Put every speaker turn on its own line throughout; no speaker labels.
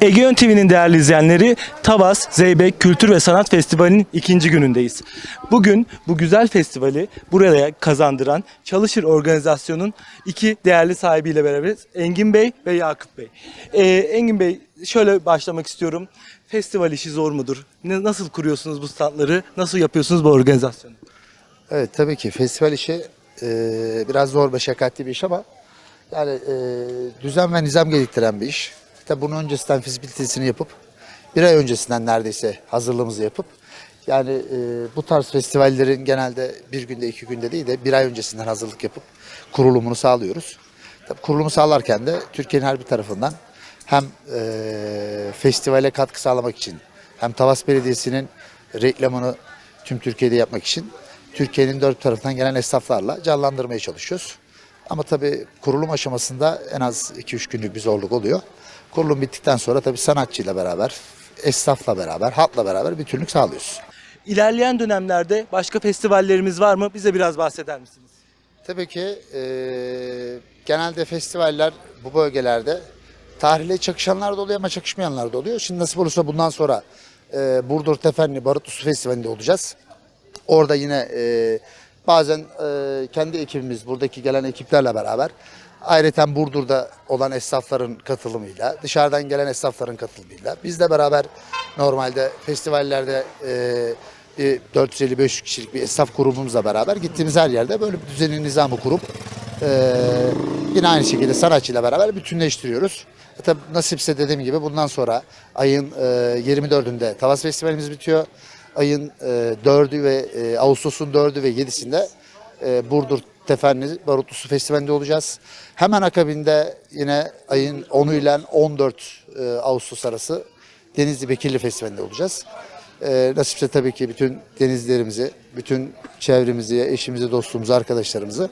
Egeon TV'nin değerli izleyenleri Tavas Zeybek Kültür ve Sanat Festivali'nin ikinci günündeyiz. Bugün bu güzel festivali buraya kazandıran Çalışır Organizasyon'un iki değerli sahibiyle beraberiz. Engin Bey ve Yakup Bey. Ee, Engin Bey şöyle başlamak istiyorum. Festival işi zor mudur? Ne- Nasıl kuruyorsunuz bu standları? Nasıl yapıyorsunuz bu organizasyonu?
Evet tabii ki festival işi e, biraz zor meşakkatli bir iş ama yani e, düzen ve nizam gerektiren bir iş. Tabii bunun öncesinden fizibilitesini yapıp bir ay öncesinden neredeyse hazırlığımızı yapıp yani e, bu tarz festivallerin genelde bir günde iki günde değil de bir ay öncesinden hazırlık yapıp kurulumunu sağlıyoruz. Tabii kurulumu sağlarken de Türkiye'nin her bir tarafından hem e, festivale katkı sağlamak için hem Tavas Belediyesi'nin reklamını tüm Türkiye'de yapmak için Türkiye'nin dört tarafından gelen esnaflarla canlandırmaya çalışıyoruz. Ama tabii kurulum aşamasında en az 2-3 günlük bir zorluk oluyor. Kurulum bittikten sonra tabii sanatçıyla beraber, esnafla beraber, halkla beraber bütünlük sağlıyoruz.
İlerleyen dönemlerde başka festivallerimiz var mı? Bize biraz bahseder misiniz?
Tabii ki eee, genelde festivaller bu bölgelerde tarihle çakışanlar da oluyor ama çakışmayanlar da oluyor. Şimdi nasip olursa bundan sonra eee Burdur Tefenli Barutlusu Festivali'nde olacağız. Orada yine eee, bazen eee, kendi ekibimiz, buradaki gelen ekiplerle beraber ayrıca Burdur'da olan esnafların katılımıyla, dışarıdan gelen esnafların katılımıyla bizle beraber normalde festivallerde bir 450-500 kişilik bir esnaf grubumuzla beraber gittiğimiz her yerde böyle bir düzenin nizamı kurup eee, yine aynı şekilde sanatçıyla beraber bütünleştiriyoruz. E tabi nasipse dediğim gibi bundan sonra ayın eee 24'ünde Tavas Festivalimiz bitiyor. Ayın eee 4'ü ve eee, Ağustos'un 4'ü ve 7'sinde eee, Burdur Tefenli Barutlusu Festivali'nde olacağız. Hemen akabinde yine ayın 10'u ile 14 eee, Ağustos arası Denizli Bekirli Festivali'nde olacağız. Ee, nasipse tabii ki bütün denizlerimizi, bütün çevremizi, eşimizi, dostumuzu, arkadaşlarımızı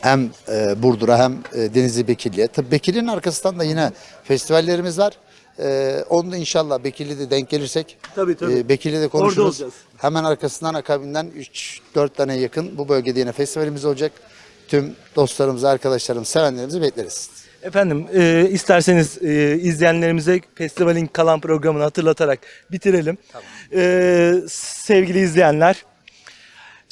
hem e, Burdur'a hem e, Denizli Bekirli'ye. Tabii Bekirli'nin arkasından da yine festivallerimiz var. Ee, onu da inşallah Bekirli'de denk gelirsek
Tabii, tabii.
e, Bekirli'de
Orada
konuşuruz.
olacağız.
Hemen arkasından akabinden 3-4 tane yakın bu bölgede yine festivalimiz olacak. Tüm dostlarımızı, arkadaşlarımızı, sevenlerimizi bekleriz.
Efendim e, isterseniz e, izleyenlerimize festivalin kalan programını hatırlatarak bitirelim. E, sevgili izleyenler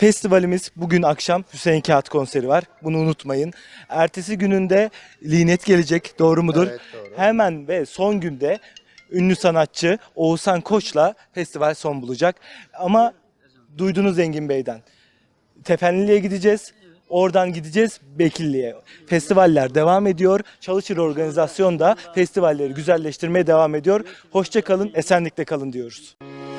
Festivalimiz bugün akşam Hüseyin Kağıt konseri var. Bunu unutmayın. Ertesi gününde Linet gelecek. Doğru mudur?
Evet, doğru.
Hemen ve son günde ünlü sanatçı Oğuzhan Koç'la festival son bulacak. Ama duydunuz Engin Bey'den. Tefenlili'ye gideceğiz. Oradan gideceğiz Bekilli'ye. Festivaller devam ediyor. Çalışır organizasyon da festivalleri güzelleştirmeye devam ediyor. Hoşça kalın, esenlikle kalın diyoruz. Müzik